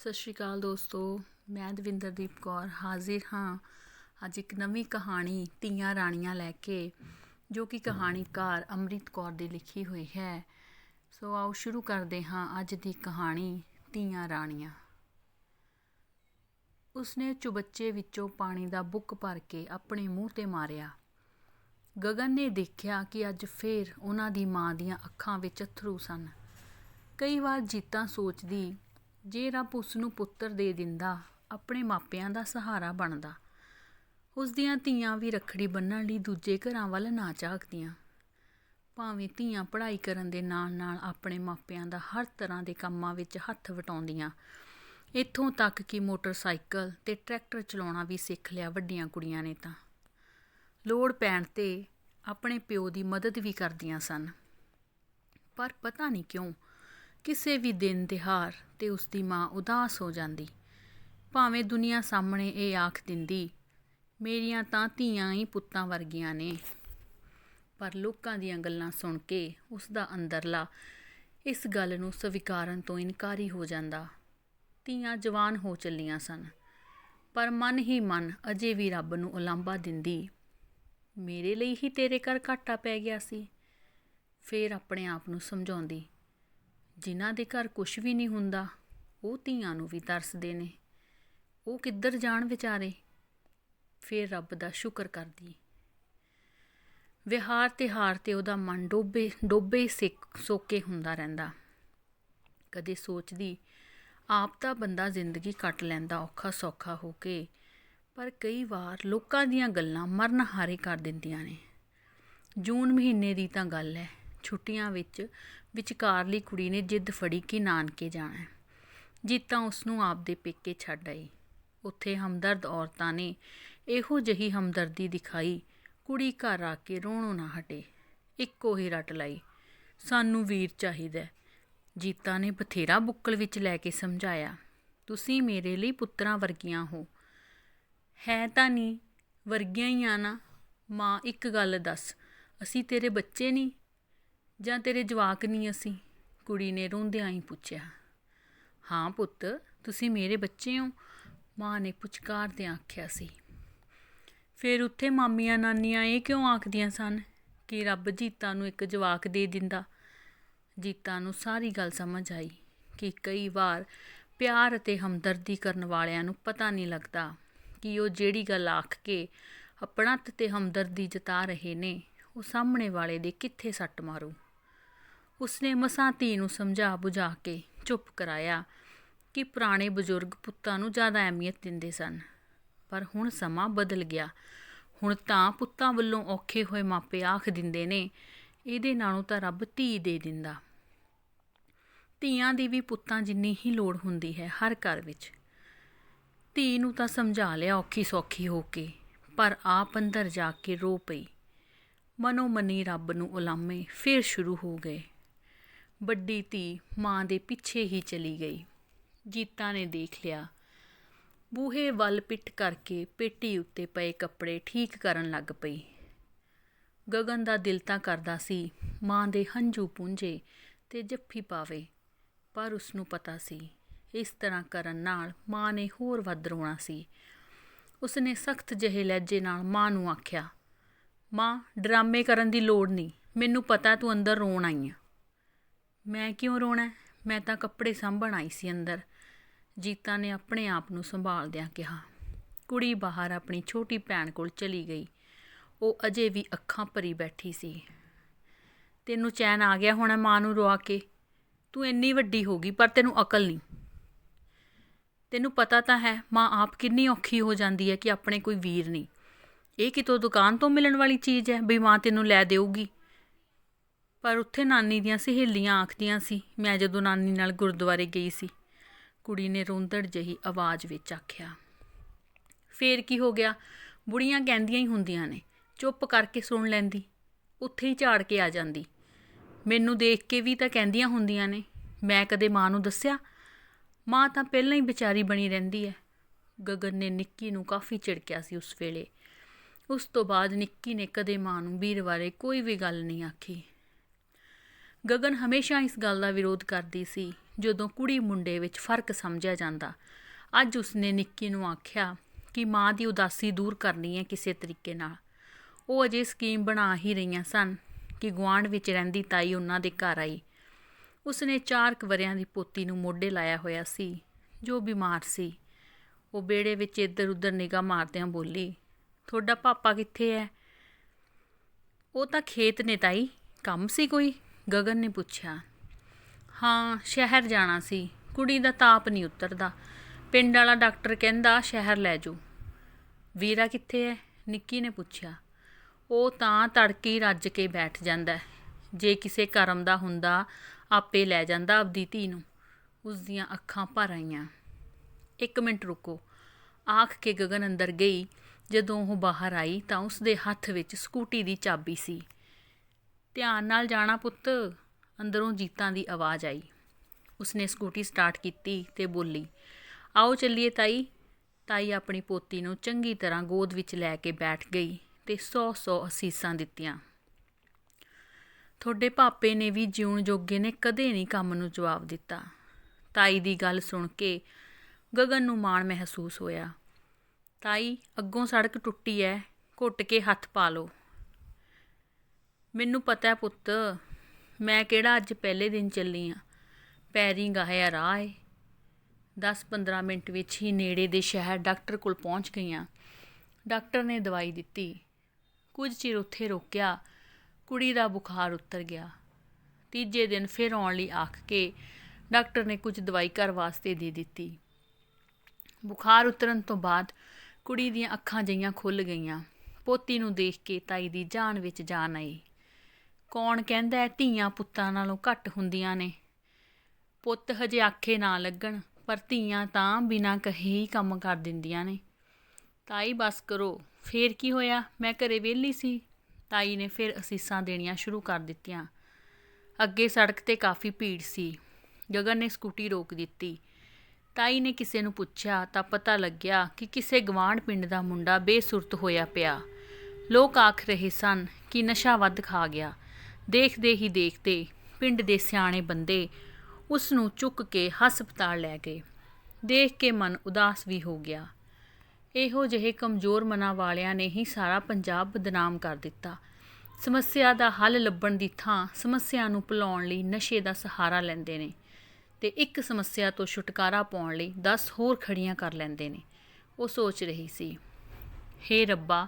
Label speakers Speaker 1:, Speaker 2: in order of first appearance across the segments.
Speaker 1: ਸਤਿ ਸ਼੍ਰੀ ਅਕਾਲ ਦੋਸਤੋ, ਮੈਂ ਦਵਿੰਦਰਦੀਪ ਕੌਰ ਹਾਜ਼ਰ ਹਾਂ ਅੱਜ ਇੱਕ ਨਵੀਂ ਕਹਾਣੀ ਧੀਆਂ ਰਾਣੀਆਂ ਲੈ ਕੇ, ਜੋ ਕਿ ਕਹਾਣੀਕਾਰ ਅੰਮ੍ਰਿਤ ਕੌਰ ਦੀ ਲਿਖੀ ਹੋਈ ਹੈ। ਸੋ ਆਓ ਸ਼ੁਰੂ ਕਰਦੇ ਹਾਂ ਅੱਜ ਦੀ ਕਹਾਣੀ ਧੀਆਂ ਰਾਣੀਆਂ। ਉਸਨੇ ਚੁਬੱਚੇ ਵਿੱਚੋਂ ਪਾਣੀ ਦਾ ਬੁੱਕ ਭਰ ਕੇ ਆਪਣੇ ਮੂੰਹ ਤੇ ਮਾਰਿਆ। ਗਗਨ ਨੇ ਦੇਖਿਆ ਕਿ ਅੱਜ ਫੇਰ ਉਹਨਾਂ ਦੀ ਮਾਂ ਦੀਆਂ ਅੱਖਾਂ ਵਿੱਚ ਅਥਰੂ ਸਨ। ਕਈ ਵਾਰ ਜੀਤਾਂ ਸੋਚਦੀ ਜੇ ਰੱਬ ਉਸ ਨੂੰ ਪੁੱਤਰ ਦੇ ਦਿੰਦਾ, ਆਪਣੇ ਮਾਪਿਆਂ ਦਾ ਸਹਾਰਾ ਬਣਦਾ। ਉਸ ਦੀਆਂ ਧੀਆਂ ਵੀ ਰੱਖੜੀ ਬੰਨਣ ਲਈ ਦੂਜੇ ਘਰਾਂ ਵੱਲ ਨਾ ਝਾਕਦੀਆਂ। ਭਾਵੇਂ ਧੀਆਂ ਪੜ੍ਹਾਈ ਕਰਨ ਦੇ ਨਾਲ-ਨਾਲ ਆਪਣੇ ਮਾਪਿਆਂ ਦਾ ਹਰ ਤਰ੍ਹਾਂ ਦੇ ਕੰਮਾਂ ਵਿੱਚ ਹੱਥ ਵਟਾਉਂਦੀਆਂ। ਇੱਥੋਂ ਤੱਕ ਕਿ ਮੋਟਰਸਾਈਕਲ ਤੇ ਟਰੈਕਟਰ ਚਲਾਉਣਾ ਵੀ ਸਿੱਖ ਲਿਆ ਵੱਡੀਆਂ ਕੁੜੀਆਂ ਨੇ ਤਾਂ। ਲੋੜ ਪੈਣ ਤੇ ਆਪਣੇ ਪਿਓ ਦੀ ਮਦਦ ਵੀ ਕਰਦੀਆਂ ਸਨ। ਪਰ ਪਤਾ ਨਹੀਂ ਕਿਉਂ ਕਿਸੇ ਵੀ ਦਿਨ ਤਿਉਹਾਰ ਤੇ ਉਸ ਦੀ ਮਾਂ ਉਦਾਸ ਹੋ ਜਾਂਦੀ। ਭਾਵੇਂ ਦੁਨੀਆ ਸਾਹਮਣੇ ਇਹ ਆਖ ਦਿੰਦੀ, ਮੇਰੀਆਂ ਤਾਂ ਧੀਆਂ ਹੀ ਪੁੱਤਾਂ ਵਰਗੀਆਂ ਨੇ। ਪਰ ਲੋਕਾਂ ਦੀਆਂ ਗੱਲਾਂ ਸੁਣ ਕੇ ਉਸ ਦਾ ਅੰਦਰਲਾ ਇਸ ਗੱਲ ਨੂੰ ਸਵੀਕਾਰਨ ਤੋਂ ਇਨਕਾਰੀ ਹੋ ਜਾਂਦਾ। ਧੀਆਂ ਜਵਾਨ ਹੋ ਚੱਲੀਆਂ ਸਨ, ਪਰ ਮਨ ਹੀ ਮਨ ਅਜੇ ਵੀ ਰੱਬ ਨੂੰ ਉਲਾਂਭਾ ਦਿੰਦੀ। ਮੇਰੇ ਲਈ ਹੀ ਤੇਰੇ ਘਰ ਘਾਟਾ ਪੈ ਗਿਆ ਸੀ। ਫੇਰ ਆਪਣੇ ਆਪ ਨੂੰ ਸਮਝਾਉਂਦੀ ਜਿਨ੍ਹਾਂ ਦੇ ਘਰ ਕੁਛ ਵੀ ਨਹੀਂ ਹੁੰਦਾ, ਉਹ ਧੀਆਂ ਨੂੰ ਵੀ ਤਰਸਦੇ ਨੇ। ਉਹ ਕਿੱਧਰ ਜਾਣ ਵਿਚਾਰੇ? ਫਿਰ ਰੱਬ ਦਾ ਸ਼ੁਕਰ ਕਰਦੀ ਵਿਹਾਰ ਤੇ ਹਾਰ ਤੇ ਉਹਦਾ ਮਨ ਡੋਬੇ ਡੋਬੇ ਸਿੱਕ, ਸੋਕੇ ਹੁੰਦਾ ਰਹਿੰਦਾ। ਕਦੇ ਸੋਚਦੀ, ਆਪ ਤਾਂ ਬੰਦਾ ਜ਼ਿੰਦਗੀ ਕੱਟ ਲੈਂਦਾ, ਔਖਾ ਸੌਖਾ ਹੋ ਕੇ, ਪਰ ਕਈ ਵਾਰ ਲੋਕਾਂ ਦੀਆਂ ਗੱਲਾਂ ਮਰਨ ਹਾਰੇ ਕਰ ਦਿੰਦੀਆਂ ਨੇ। ਜੂਨ ਮਹੀਨੇ ਦੀ ਤਾਂ ਗੱਲ ਹੈ। ਛੁੱਟੀਆਂ ਵਿੱਚ ਵਿਚਕਾਰਲੀ ਕੁੜੀ ਨੇ ਜਿੱਦ ਫੜੀ ਕਿ ਨਾਨਕੇ ਜਾਣਾ ਹੈ। ਜੀਤਾਂ ਉਸ ਨੂੰ ਆਪਦੇ ਪੇਕੇ ਛੱਡ ਆਈ। ਉੱਥੇ ਹਮਦਰਦ ਔਰਤਾਂ ਨੇ ਇਹੋ ਜਿਹੀ ਹਮਦਰਦੀ ਦਿਖਾਈ, ਕੁੜੀ ਘਰ ਆ ਕੇ ਰੋਣੋਂ ਨਾ ਹਟੇ। ਇੱਕੋ ਹੀ ਰਟ ਲਾਈ। ਸਾਨੂੰ ਵੀਰ ਚਾਹੀਦਾ ਜੀਤਾ ਨੇ ਬਥੇਰਾ ਬੁੱਕਲ ਵਿੱਚ ਲੈ ਕੇ ਸਮਝਾਇਆ। ਤੁਸੀਂ ਮੇਰੇ ਲਈ ਪੁੱਤਰਾਂ ਵਰਗੀਆਂ ਹੋ। ਹੈ ਤਾਂ ਨਹੀਂ ਵਰਗੀਆਂ ਹੀ ਆ ਨਾ। ਮਾਂ, ਇੱਕ ਗੱਲ ਦੱਸ। ਅਸੀਂ ਤੇਰੇ ਬੱਚੇ ਨਹੀਂ ਜਾਂ ਤੇਰੇ ਜਵਾਕ ਨਹੀਂ ਅਸੀਂ? ਕੁੜੀ ਨੇ ਰੋਂਦਿਆਂ ਹੀ ਪੁੱਛਿਆ। ਹਾਂ ਪੁੱਤ, ਤੁਸੀਂ ਮੇਰੇ ਬੱਚੇ ਹੋ। ਮਾਂ ਨੇ ਪੁਚਕਾਰਦਿਆਂ ਆਖਿਆ ਸੀ। ਫਿਰ ਉੱਥੇ ਮਾਮੀਆਂ ਨਾਨੀਆਂ ਇਹ ਕਿਉਂ ਆਖਦੀਆਂ ਸਨ ਕਿ ਰੱਬ ਜੀਤਾ ਨੂੰ ਇੱਕ ਜਵਾਕ ਦੇ ਦਿੰਦਾ? ਜੀਤਾ ਨੂੰ ਸਾਰੀ ਗੱਲ ਸਮਝ ਆਈ ਕਿ ਕਈ ਵਾਰ ਪਿਆਰ ਅਤੇ ਹਮਦਰਦੀ ਕਰਨ ਵਾਲਿਆਂ ਨੂੰ ਪਤਾ ਨਹੀਂ ਲੱਗਦਾ ਕਿ ਉਹ ਜਿਹੜੀ ਗੱਲ ਆਖ ਕੇ ਆਪਣਤ ਤੇ ਹਮਦਰਦੀ ਜਤਾ ਰਹੇ ਨੇ, ਉਹ ਸਾਹਮਣੇ ਵਾਲੇ ਦੇ ਕਿੱਥੇ ਸੱਟ ਮਾਰੂ। ਉਸਨੇ ਮਸਾਂ ਧੀ ਨੂੰ ਸਮਝਾ ਬੁਝਾ ਕੇ ਚੁੱਪ ਕਰਾਇਆ ਕਿ ਪੁਰਾਣੇ ਬਜ਼ੁਰਗ ਪੁੱਤਾਂ ਨੂੰ ਜ਼ਿਆਦਾ ਅਹਿਮੀਅਤ ਦਿੰਦੇ ਸਨ। ਪਰ ਹੁਣ ਸਮਾਂ ਬਦਲ ਗਿਆ। ਹੁਣ ਤਾਂ ਪੁੱਤਾਂ ਵੱਲੋਂ ਔਖੇ ਹੋਏ ਮਾਪੇ ਆਖ ਦਿੰਦੇ ਨੇ, ਇਹਦੇ ਨਾਲੋਂ ਤਾਂ ਰੱਬ ਧੀ ਦੇ ਦਿੰਦਾ। ਧੀਆਂ ਦੀ ਵੀ ਪੁੱਤਾਂ ਜਿੰਨੀ ਹੀ ਲੋੜ ਹੁੰਦੀ ਹੈ ਹਰ ਘਰ ਵਿੱਚ। ਧੀ ਨੂੰ ਤਾਂ ਸਮਝਾ ਲਿਆ ਔਖੀ ਸੌਖੀ ਹੋ ਕੇ, ਪਰ ਆਪ ਅੰਦਰ ਜਾ ਕੇ ਰੋ ਪਈ। ਮਨੋ ਮਨੀ ਰੱਬ ਨੂੰ ਉਲਾਮੇ ਫਿਰ ਸ਼ੁਰੂ ਹੋ ਗਏ। ਵੱਡੀ ਧੀ ਮਾਂ ਦੇ ਪਿੱਛੇ ਹੀ ਚਲੀ ਗਈ। ਜੀਤਾ ਨੇ ਦੇਖ ਲਿਆ। ਬੂਹੇ ਵੱਲ ਪਿੱਟ ਕਰਕੇ ਪੇਟੀ ਉੱਤੇ ਪਏ ਕੱਪੜੇ ਠੀਕ ਕਰਨ ਲੱਗ ਪਈ। ਗਗਨ ਦਾ ਦਿਲ ਤਾਂ ਕਰਦਾ ਸੀ ਮਾਂ ਦੇ ਹੰਝੂ ਪੁੰਝੇ ਤੇ ਜੱਫੀ ਪਾਵੇ, ਪਰ ਉਸ ਨੂੰ ਪਤਾ ਸੀ ਇਸ ਤਰ੍ਹਾਂ ਕਰਨ ਨਾਲ ਮਾਂ ਨੇ ਹੋਰ ਵੱਧ ਰੋਣਾ ਸੀ। ਉਸਨੇ ਸਖਤ ਜਿਹੇ ਲਹਿਜੇ ਨਾਲ ਮਾਂ ਨੂੰ ਆਖਿਆ, ਮਾਂ, ਡਰਾਮੇ ਕਰਨ ਦੀ ਲੋੜ ਨਹੀਂ। ਮੈਨੂੰ ਪਤਾ ਤੂੰ ਅੰਦਰ ਰੋਣ ਆਈ ਆ। ਮੈਂ ਕਿਉਂ ਰੋਣਾ ਮੈਂ ਤਾਂ ਕੱਪੜੇ ਸਾਂਭਣ ਆਈ ਸੀ ਅੰਦਰ। ਜੀਤਾ ਨੇ ਆਪਣੇ ਆਪ ਨੂੰ ਸੰਭਾਲਦਿਆਂ ਕਿਹਾ। ਕੁੜੀ ਬਾਹਰ ਆਪਣੀ ਛੋਟੀ ਭੈਣ ਕੋਲ ਚਲੀ ਗਈ। ਉਹ ਅਜੇ ਵੀ ਅੱਖਾਂ ਭਰੀ ਬੈਠੀ ਸੀ। ਤੈਨੂੰ ਚੈਨ ਆ ਗਿਆ ਹੋਣਾ ਮਾਂ ਨੂੰ ਰਵਾ ਕੇ। ਤੂੰ ਇੰਨੀ ਵੱਡੀ ਹੋ ਗਈ, ਪਰ ਤੈਨੂੰ ਅਕਲ ਨਹੀਂ। ਤੈਨੂੰ ਪਤਾ ਤਾਂ ਹੈ, ਮਾਂ ਆਪ ਕਿੰਨੀ ਔਖੀ ਹੋ ਜਾਂਦੀ ਹੈ ਕਿ ਆਪਣੇ ਕੋਈ ਵੀਰ ਨਹੀਂ। ਇਹ ਕਿਤੋਂ ਦੁਕਾਨ ਤੋਂ ਮਿਲਣ ਵਾਲੀ ਚੀਜ਼ ਹੈ? ਵੀ ਮਾਂ ਤੈਨੂੰ ਲੈ ਦੇਊਗੀ। ਪਰ ਉੱਥੇ ਨਾਨੀ ਦੀਆਂ ਸਹੇਲੀਆਂ ਆਖਦੀਆਂ ਸੀ, ਮੈਂ ਜਦੋਂ ਨਾਨੀ ਨਾਲ ਗੁਰਦੁਆਰੇ ਗਈ ਸੀ। ਕੁੜੀ ਨੇ ਰੋਂਦੜ ਜਿਹੀ ਆਵਾਜ਼ ਵਿੱਚ ਆਖਿਆ, ਫੇਰ ਕੀ ਹੋ ਗਿਆ? ਬੁੜੀਆਂ ਕਹਿੰਦੀਆਂ ਹੀ ਹੁੰਦੀਆਂ ਨੇ, ਚੁੱਪ ਕਰਕੇ ਸੁਣ ਲੈਂਦੀ, ਉੱਥੇ ਹੀ ਝਾੜ ਕੇ ਆ ਜਾਂਦੀ। ਮੈਨੂੰ ਦੇਖ ਕੇ ਵੀ ਤਾਂ ਕਹਿੰਦੀਆਂ ਹੁੰਦੀਆਂ ਨੇ, ਮੈਂ ਕਦੇ ਮਾਂ ਨੂੰ ਦੱਸਿਆ? ਮਾਂ ਤਾਂ ਪਹਿਲਾਂ ਹੀ ਵਿਚਾਰੀ ਬਣੀ ਰਹਿੰਦੀ ਹੈ ਗਗਨ ਨੇ ਨਿੱਕੀ ਨੂੰ ਕਾਫੀ ਝਿੜਕਿਆ ਸੀ ਉਸ ਵੇਲੇ। ਉਸ ਤੋਂ ਬਾਅਦ ਨਿੱਕੀ ਨੇ ਕਦੇ ਮਾਂ ਨੂੰ ਵੀਰ ਬਾਰੇ ਕੋਈ ਵੀ ਗੱਲ ਨਹੀਂ ਆਖੀ। ਗਗਨ ਹਮੇਸ਼ਾ ਇਸ ਗੱਲ ਦਾ ਵਿਰੋਧ ਕਰਦੀ ਸੀ, ਜਦੋਂ ਕੁੜੀ ਮੁੰਡੇ ਵਿੱਚ ਫ਼ਰਕ ਸਮਝਿਆ ਜਾਂਦਾ। ਅੱਜ ਉਸਨੇ ਨਿੱਕੀ ਨੂੰ ਆਖਿਆ ਕਿ ਮਾਂ ਦੀ ਉਦਾਸੀ ਦੂਰ ਕਰਨੀ ਹੈ ਕਿਸੇ ਤਰੀਕੇ ਨਾਲ। ਉਹ ਅਜੇ ਸਕੀਮ ਬਣਾ ਹੀ ਰਹੀਆਂ ਸਨ ਕਿ ਗੁਆਂਢ ਵਿੱਚ ਰਹਿੰਦੀ ਤਾਈ ਉਹਨਾਂ ਦੇ ਘਰ ਆਈ। ਉਸਨੇ ਚਾਰ ਕੁ ਵਰਿਆਂ ਦੀ ਪੋਤੀ ਨੂੰ ਮੋਢੇ ਲਾਇਆ ਹੋਇਆ ਸੀ, ਜੋ ਬਿਮਾਰ ਸੀ। ਉਹ ਬੇੜੇ ਵਿੱਚ ਇੱਧਰ ਉੱਧਰ ਨਿਗਾਹ ਮਾਰਦਿਆਂ ਬੋਲੀ, ਤੁਹਾਡਾ ਪਾਪਾ ਕਿੱਥੇ ਹੈ? ਉਹ ਤਾਂ ਖੇਤ ਨੇ ਤਾਈ, ਕੰਮ ਸੀ ਕੋਈ? ਗਗਨ ਨੇ ਪੁੱਛਿਆ, ਹਾਂ, ਸ਼ਹਿਰ ਜਾਣਾ ਸੀ। ਕੁੜੀ ਦਾ ਤਾਪ ਨਹੀਂ ਉਤਰਦਾ। ਪਿੰਡ ਵਾਲਾ ਡਾਕਟਰ ਕਹਿੰਦਾ, ਸ਼ਹਿਰ ਲੈ ਜਾਓ। ਵੀਰਾ ਕਿੱਥੇ ਹੈ ਨਿੱਕੀ ਨੇ ਪੁੱਛਿਆ। ਉਹ ਤਾਂ ਤੜਕੇ ਹੀ ਰੱਜ ਕੇ ਬੈਠ ਜਾਂਦਾ ਜੇ ਕਿਸੇ ਕਰਮ ਦਾ ਹੁੰਦਾ, ਆਪੇ ਲੈ ਜਾਂਦਾ ਆਪਦੀ ਧੀ ਨੂੰ। ਉਸ ਦੀਆਂ ਅੱਖਾਂ ਭਰ ਆਈਆਂ। ਇੱਕ ਮਿੰਟ ਰੁਕੋ। ਆਖ ਕੇ ਗਗਨ ਅੰਦਰ ਗਈ। ਜਦੋਂ ਉਹ ਬਾਹਰ ਆਈ ਤਾਂ ਉਸ ਦੇ ਹੱਥ ਵਿੱਚ ਸਕੂਟੀ ਦੀ ਚਾਬੀ ਸੀ। ਧਿਆਨ ਨਾਲ ਜਾਣਾ ਪੁੱਤ। ਅੰਦਰੋਂ ਜੀਤਾਂ ਦੀ ਆਵਾਜ਼ ਆਈ। ਉਸਨੇ ਸਕੂਟੀ ਸਟਾਰਟ ਕੀਤੀ ਤੇ ਬੋਲੀ, ਆਓ ਚੱਲੀਏ ਤਾਈ। ਤਾਈ ਆਪਣੀ ਪੋਤੀ ਨੂੰ ਚੰਗੀ ਤਰ੍ਹਾਂ ਗੋਦ ਵਿੱਚ ਲੈ ਕੇ ਬੈਠ ਗਈ ਤੇ ਸੌ ਸੌ ਅਸੀਸਾਂ ਦਿੱਤੀਆਂ। ਤੁਹਾਡੇ ਪਾਪੇ ਨੇ ਵੀ ਜਿਉਣ ਜੋਗੇ ਨੇ ਕਦੇ ਨਹੀਂ ਕੰਮ ਨੂੰ ਜਵਾਬ ਦਿੱਤਾ। ਤਾਈ ਦੀ ਗੱਲ ਸੁਣ ਕੇ ਗਗਨ ਨੂੰ ਮਾਣ ਮਹਿਸੂਸ ਹੋਇਆ। ਤਾਈ, ਅੱਗੋਂ ਸੜਕ ਟੁੱਟੀ ਐ, ਘੁੱਟ ਕੇ ਹੱਥ ਪਾ ਲਓ। ਮੈਨੂੰ ਪਤਾ ਪੁੱਤ, ਮੈਂ ਕਿਹੜਾ ਅੱਜ ਪਹਿਲੇ ਦਿਨ ਚੱਲੀ ਆ। ਪੈਰੀ ਗਾਹਿਆ ਰਾਹ ਏ। 10-15 ਮਿੰਟ ਵਿੱਚ ਹੀ ਨੇੜੇ ਦੇ ਸ਼ਹਿਰ ਡਾਕਟਰ ਕੋਲ ਪਹੁੰਚ ਗਈਆਂ ਡਾਕਟਰ ਨੇ ਦਵਾਈ ਦਿੱਤੀ। ਕੁਝ ਚਿਰ ਉੱਥੇ ਰੋਕਿਆ। ਕੁੜੀ ਦਾ ਬੁਖਾਰ ਉਤਰ ਗਿਆ। ਤੀਜੇ ਦਿਨ ਫਿਰ ਆਉਣ ਲਈ ਆਖ ਕੇ ਡਾਕਟਰ ਨੇ ਕੁਝ ਦਵਾਈ ਘਰ ਵਾਸਤੇ ਦੇ ਦਿੱਤੀ। ਬੁਖਾਰ ਉਤਰਨ ਤੋਂ ਬਾਅਦ ਕੁੜੀ ਦੀਆਂ ਅੱਖਾਂ ਜਈਆਂ ਖੁੱਲ ਗਈਆਂ। ਪੋਤੀ ਨੂੰ ਦੇਖ ਕੇ ਤਾਈ ਦੀ ਜਾਨ ਵਿੱਚ ਜਾਨ ਆਈ। ਕੌਣ ਕਹਿੰਦਾ ਧੀਆਂ ਪੁੱਤਾਂ ਨਾਲੋਂ ਘੱਟ ਹੁੰਦੀਆਂ ਨੇ। ਪੁੱਤ ਹਜੇ ਆਖੇ ਨਾ ਲੱਗਣ, ਪਰ ਧੀਆਂ ਤਾਂ ਬਿਨਾਂ ਕਹੇ ਹੀ ਕੰਮ ਕਰ ਦਿੰਦੀਆਂ ਨੇ। ਤਾਈ ਬਸ ਕਰੋ, ਫੇਰ ਕੀ ਹੋਇਆ? ਮੈਂ ਘਰੇ ਵਿਹਲੀ ਸੀ। ਤਾਈ ਨੇ ਫਿਰ ਅਸੀਸਾਂ ਦੇਣੀਆਂ ਸ਼ੁਰੂ ਕਰ ਦਿੱਤੀਆਂ। ਅੱਗੇ ਸੜਕ ਤੇ ਕਾਫੀ ਭੀੜ ਸੀ। ਗਗਨ ਨੇ ਸਕੂਟੀ ਰੋਕ ਦਿੱਤੀ। ਤਾਈ ਨੇ ਕਿਸੇ ਨੂੰ ਪੁੱਛਿਆ ਤਾਂ ਪਤਾ ਲੱਗਿਆ ਕਿ ਕਿਸੇ ਗਵਾਂਢ ਪਿੰਡ ਦਾ ਮੁੰਡਾ ਬੇਸੁਰਤ ਹੋਇਆ ਪਿਆ। ਲੋਕ ਆਖ ਰਹੇ ਸਨ ਕਿ ਨਸ਼ਾ ਵੱਧ ਖਾ ਗਿਆ। ਦੇਖਦੇ ਹੀ ਦੇਖਦੇ ਪਿੰਡ ਦੇ ਸਿਆਣੇ ਬੰਦੇ ਉਸ ਨੂੰ ਚੁੱਕ ਕੇ ਹਸਪਤਾਲ ਲੈ ਗਏ। ਦੇਖ ਕੇ ਮਨ ਉਦਾਸ ਵੀ ਹੋ ਗਿਆ। ਇਹੋ ਜਿਹੇ ਕਮਜ਼ੋਰ ਮਨਾਂ ਵਾਲਿਆਂ ਨੇ ਹੀ ਸਾਰਾ ਪੰਜਾਬ ਬਦਨਾਮ ਕਰ ਦਿੱਤਾ। ਸਮੱਸਿਆ ਦਾ ਹੱਲ ਲੱਭਣ ਦੀ ਥਾਂ ਸਮੱਸਿਆ ਨੂੰ ਭੁਲਾਉਣ ਲਈ ਨਸ਼ੇ ਦਾ ਸਹਾਰਾ ਲੈਂਦੇ ਨੇ ਤੇ ਇੱਕ ਸਮੱਸਿਆ ਤੋਂ ਛੁਟਕਾਰਾ ਪਾਉਣ ਲਈ 10 ਹੋਰ ਖੜੀਆਂ ਕਰ ਲੈਂਦੇ ਨੇ। ਉਹ ਸੋਚ ਰਹੀ ਸੀ, ਹੇ ਰੱਬਾ,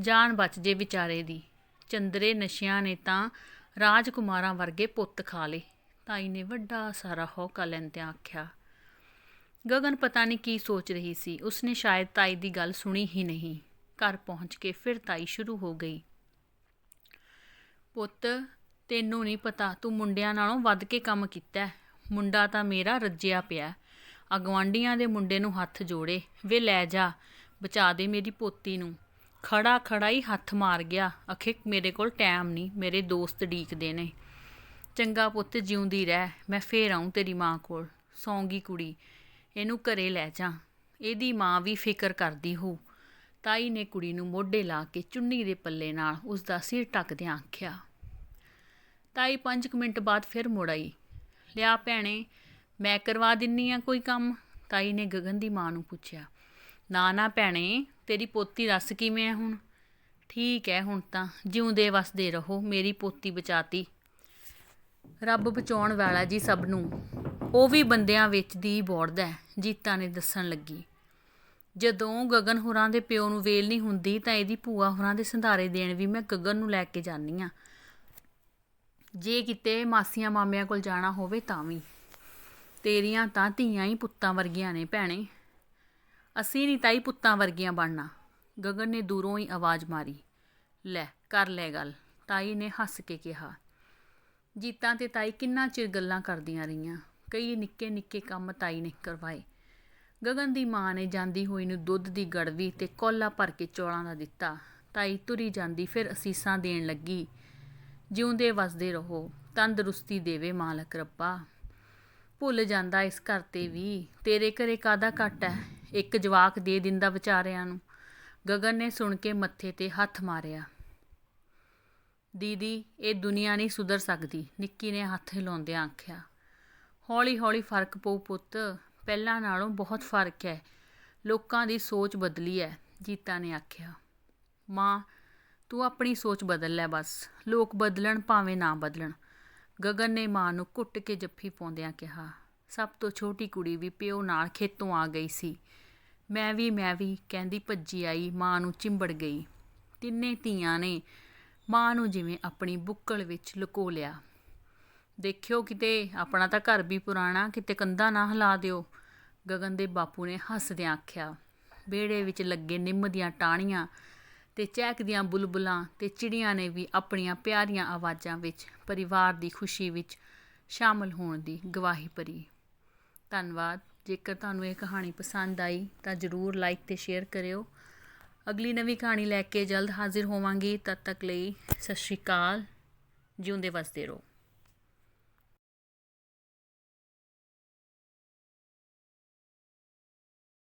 Speaker 1: ਜਾਨ ਬਚ ਜੇ ਵਿਚਾਰੇ ਦੀ। ਚੰਦਰੇ ਨਸ਼ਿਆਂ ਨੇ ਤਾਂ ਰਾਜਕੁਮਾਰਾਂ ਵਰਗੇ ਪੁੱਤ ਖਾ ਲੇ ਤਾਈ ਨੇ ਵੱਡਾ ਸਾਰਾ ਹੌਕਾ ਲੈਂਦਿਆਂ ਆਖਿਆ, ਗਗਨ ਪਤਾ ਨਹੀਂ ਕੀ ਸੋਚ ਰਹੀ ਸੀ। ਉਸਨੇ ਸ਼ਾਇਦ ਤਾਈ ਦੀ ਗੱਲ ਸੁਣੀ ਹੀ ਨਹੀਂ। ਘਰ ਪਹੁੰਚ ਕੇ ਫਿਰ ਤਾਈ ਸ਼ੁਰੂ ਹੋ ਗਈ। ਪੁੱਤ, ਤੈਨੂੰ ਨਹੀਂ ਪਤਾ, ਤੂੰ ਮੁੰਡਿਆਂ ਨਾਲੋਂ ਵੱਧ ਕੇ ਕੰਮ ਕੀਤਾ ਮੁੰਡਾ ਤਾਂ ਮੇਰਾ ਰੱਜਿਆ ਪਿਆ ਅਗਵਾਂਡੀਆਂ ਦੇ ਮੁੰਡੇ ਨੂੰ ਹੱਥ ਜੋੜੇ। ਵੇ ਲੈ ਜਾ, ਬਚਾ ਦੇ ਮੇਰੀ ਪੋਤੀ ਨੂੰ। ਖੜਾ ਖੜਾ ਹੀ ਹੱਥ ਮਾਰ ਗਿਆ। ਅਖੇ, ਮੇਰੇ ਕੋਲ ਟਾਈਮ ਨਹੀਂ, ਮੇਰੇ ਦੋਸਤ ਢੀਕਦੇ ਨੇ। ਚੰਗਾ ਪੁੱਤ, ਜਿਉਂਦੀ ਰਹਿ, ਮੈਂ ਫੇਰ ਆਉਂ ਤੇਰੀ ਮਾਂ ਕੋਲ। ਸੌਂਗੀ ਕੁੜੀ, ਇਹਨੂੰ ਘਰੇ ਲੈ ਜਾ। ਇਹਦੀ ਮਾਂ ਵੀ ਫਿਕਰ ਕਰਦੀ ਹੋ ਤਾਈ ਨੇ ਕੁੜੀ ਨੂੰ ਮੋਢੇ ਲਾ ਕੇ ਚੁੰਨੀ ਦੇ ਪੱਲੇ ਨਾਲ ਉਸ ਦਾ ਸਿਰ ਢੱਕਦਿਆਂ ਆਖਿਆ, ਤਾਈ 5 ਮਿੰਟ ਬਾਅਦ ਫਿਰ ਮੁੜ ਆਈ। ਲਿਆ ਭੈਣੇ, ਮੈਂ ਕਰਵਾ ਦਿੰਨੀ ਆ ਕੋਈ ਕੰਮ? ਤਾਈ ਨੇ ਗਗਨ ਦੀ ਮਾਂ ਨੂੰ ਪੁੱਛਿਆ ਨਾ ਨਾ ਭੈਣੇ, ਤੇਰੀ ਪੋਤੀ ਦੱਸ ਕਿਵੇਂ ਹੈ ਹੁਣ? ਠੀਕ ਹੈ ਹੁਣ ਤਾਂ, ਜਿਉਂਦੇ ਵਸਦੇ ਰਹੋ, ਮੇਰੀ ਪੋਤੀ ਬਚਾਤੀ। ਰੱਬ ਬਚਾਉਣ ਵਾਲਾ ਜੀ ਸਭ ਨੂੰ। ਉਹ ਵੀ ਬੰਦਿਆਂ ਵਿੱਚ ਦੀ ਬੋੜਦਾ ਜੀਤਾ ਨੇ ਦੱਸਣ ਲੱਗੀ। ਜਦੋਂ ਗਗਨ ਹੋਰਾਂ ਦੇ ਪਿਓ ਨੂੰ ਵੇਲ ਨਹੀਂ ਹੁੰਦੀ, ਤਾਂ ਇਹਦੀ ਭੂਆ ਹੋਰਾਂ ਦੇ ਸੰਧਾਰੇ ਦੇਣ ਵੀ ਮੈਂ ਗਗਨ ਨੂੰ ਲੈ ਕੇ ਜਾਂਦੀ ਆ। ਜੇ ਕਿਤੇ ਮਾਸੀਆਂ ਮਾਮਿਆਂ ਕੋਲ ਜਾਣਾ ਹੋਵੇ ਤਾਂ ਵੀ। ਤੇਰੀਆਂ ਤਾਂ ਧੀਆਂ ਹੀ ਪੁੱਤਾਂ ਵਰਗੀਆਂ ਨੇ ਭੈਣੇ। ਅਸੀਂ ਨਹੀਂ ਤਾਈ ਪੁੱਤਾਂ ਵਰਗੀਆਂ ਬਣਨਾ। ਗਗਨ ਨੇ ਦੂਰੋਂ ਹੀ ਆਵਾਜ਼ ਮਾਰੀ। ਲੈ, ਕਰ ਲੈ ਗੱਲ, ਤਾਈ ਨੇ ਹੱਸ ਕੇ ਕਿਹਾ। ਜੀਤਾਂ ਤੇ ਤਾਈ ਕਿੰਨਾ ਚਿਰ ਗੱਲਾਂ ਕਰਦੀਆਂ ਰਹੀਆਂ। ਕਈ ਨਿੱਕੇ ਨਿੱਕੇ ਕੰਮ ਤਾਈ ਨੇ ਕਰਵਾਏ। ਗਗਨ ਦੀ ਮਾਂ ਨੇ ਜਾਂਦੀ ਹੋਈ ਨੂੰ ਦੁੱਧ ਦੀ ਗੜਵੀ ਤੇ ਕੋਲਾ ਭਰ ਕੇ ਚੌਲਾਂ ਦਾ ਦਿੱਤਾ। ਤਾਈ ਤੁਰੀ ਜਾਂਦੀ, ਫਿਰ ਅਸੀਸਾਂ ਦੇਣ ਲੱਗੀ। ਜਿਉਂਦੇ ਵਸਦੇ ਰਹੋ, ਤੰਦਰੁਸਤੀ ਦੇਵੇ ਮਾਲਕ ਰੱਬਾ। ਭੁੱਲ ਜਾਂਦਾ ਇਸ ਘਰ ਤੇ ਵੀ। ਤੇਰੇ ਘਰੇ ਕਾਦਾ ਘਟ ਹੈ? ਇੱਕ ਜਵਾਕ ਦੇ ਦਿੰਦਾ ਵਿਚਾਰਿਆਂ ਨੂੰ। ਗਗਨ ਨੇ ਸੁਣ ਕੇ ਮੱਥੇ ਤੇ ਹੱਥ ਮਾਰਿਆ। ਦੀਦੀ, ਇਹ ਦੁਨੀਆ ਨਹੀਂ ਸੁਧਰ ਸਕਦੀ। ਨਿੱਕੀ ਨੇ ਹੱਥ ਹਿਲਾਉਂਦਿਆਂ ਆਖਿਆ ਹੌਲੀ ਹੌਲੀ ਫ਼ਰਕ ਪਊ ਪੁੱਤ। ਪਹਿਲਾਂ ਨਾਲੋਂ ਬਹੁਤ ਫ਼ਰਕ ਹੈ ਲੋਕਾਂ ਦੀ ਸੋਚ ਬਦਲੀ ਹੈ ਜੀਤਾ ਨੇ ਆਖਿਆ। ਮਾਂ, ਤੂੰ ਆਪਣੀ ਸੋਚ ਬਦਲ ਲੈ ਬਸ। ਲੋਕ ਬਦਲਣ ਭਾਵੇਂ ਨਾ ਬਦਲਣ। ਗਗਨ ਨੇ ਮਾਂ ਨੂੰ ਘੁੱਟ ਕੇ ਜੱਫੀ ਪਾਉਂਦਿਆਂ ਕਿਹਾ, ਸਭ ਤੋਂ ਛੋਟੀ ਕੁੜੀ ਵੀ ਪਿਓ ਨਾਲ ਖੇਤੋਂ ਆ ਗਈ ਸੀ। ਮੈਂ ਵੀ ਮੈਂ ਵੀ ਕਹਿੰਦੀ ਭੱਜੀ ਆਈ, ਮਾਂ ਨੂੰ ਚਿੰਬੜ ਗਈ। ਤਿੰਨੇ ਧੀਆਂ ਨੇ ਮਾਂ ਨੂੰ ਜਿਵੇਂ ਆਪਣੀ ਬੁੱਕਲ ਵਿੱਚ ਲੁਕੋ ਲਿਆ। ਦੇਖਿਓ ਕਿਤੇ, ਆਪਣਾ ਤਾਂ ਘਰ ਵੀ ਪੁਰਾਣਾ, ਕਿਤੇ ਕੰਧਾ ਨਾ ਹਿਲਾ ਦਿਓ। ਗਗਨ ਦੇ ਬਾਪੂ ਨੇ ਹੱਸਦਿਆਂ ਆਖਿਆ, ਵਿਹੜੇ ਵਿੱਚ ਲੱਗੇ ਨਿੰਮ ਦੀਆਂ ਟਾਹਣੀਆਂ ਤੇ ਚਹਿਕਦੀਆਂ ਬੁਲਬੁਲਾਂ ਤੇ ਚਿੜੀਆਂ ਨੇ ਵੀ ਆਪਣੀਆਂ ਪਿਆਰੀਆਂ ਆਵਾਜ਼ਾਂ ਵਿੱਚ, ਪਰਿਵਾਰ ਦੀ ਖੁਸ਼ੀ ਵਿੱਚ ਸ਼ਾਮਲ ਹੋਣ ਦੀ ਗਵਾਹੀ ਭਰੀ। ਧੰਨਵਾਦ। ਜੇਕਰ ਤੁਹਾਨੂੰ ਇਹ ਕਹਾਣੀ ਪਸੰਦ ਆਈ ਤਾਂ ਜਰੂਰ ਲਾਈਕ ਤੇ ਸ਼ੇਅਰ ਕਰਿਓ। ਅਗਲੀ ਨਵੀਂ ਕਹਾਣੀ ਲੈ ਕੇ ਜਲਦ ਹਾਜ਼ਰ ਹੋਵਾਂਗੀ। ਤਦ ਤੱਕ ਲਈ ਸਤਿ ਸ਼੍ਰੀ ਅਕਾਲ। ਜਿਉਂਦੇ ਵਸਦੇ ਰਹੋ।